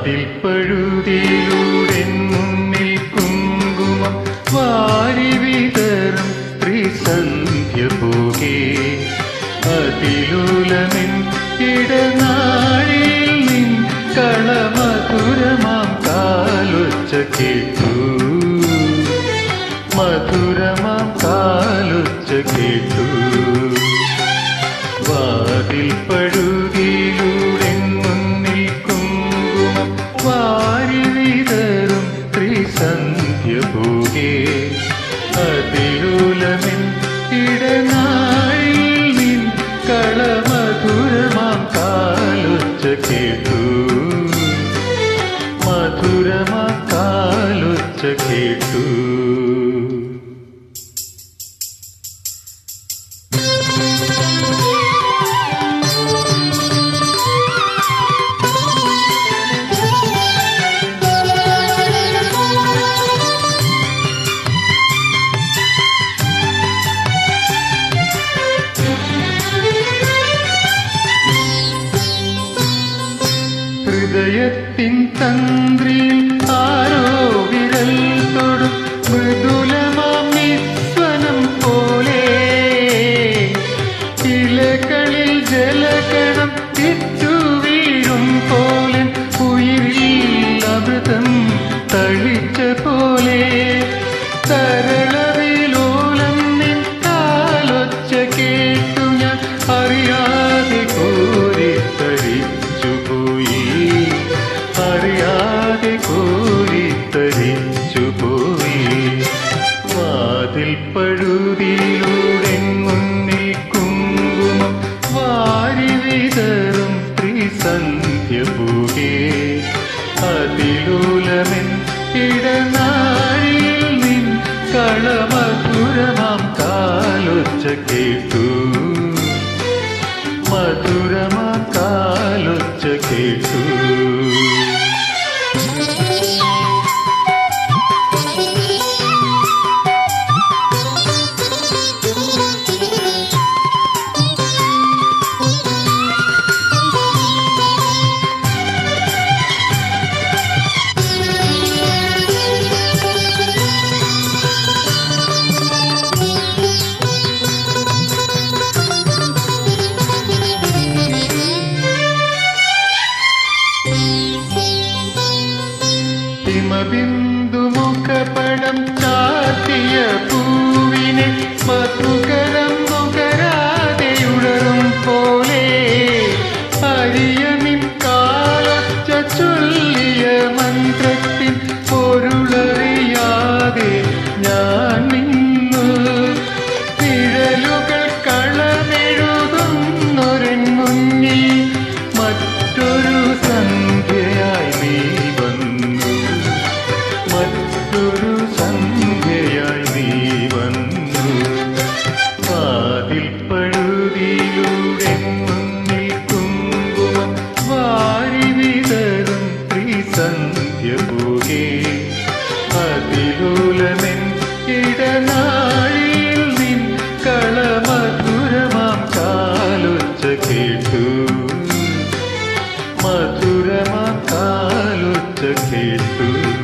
അതിൽ പഴുതിയിലൂടെന്നും നിൽക്കുങ്കുമം വാരി വിതറും ത്രിസന്ധ്യ പോകേ. അതിലൂലമിൻ ഇടനാഴിയിൽ നിൻ കളമധുരമാം കാലൊച്ച കേട്ടു. മധുരമാം കാലൊച്ച കേട്ടു. ചർച്ച കേട്ടു. ഹൃദയത്തിൻ തന്ത്രിയിൽ കരകളിൽ ജലകണം ഇറ്റു മധുരമാം കാലൊച്ചേട്ടു മധുരമാ കാലൊച്ചേട്ടു ഹിമബിന്ദുമുഖപടം ചാർത്തിയ പൂവിനെ മധുക കേട്ടു മധുരമാ കേട്ടു.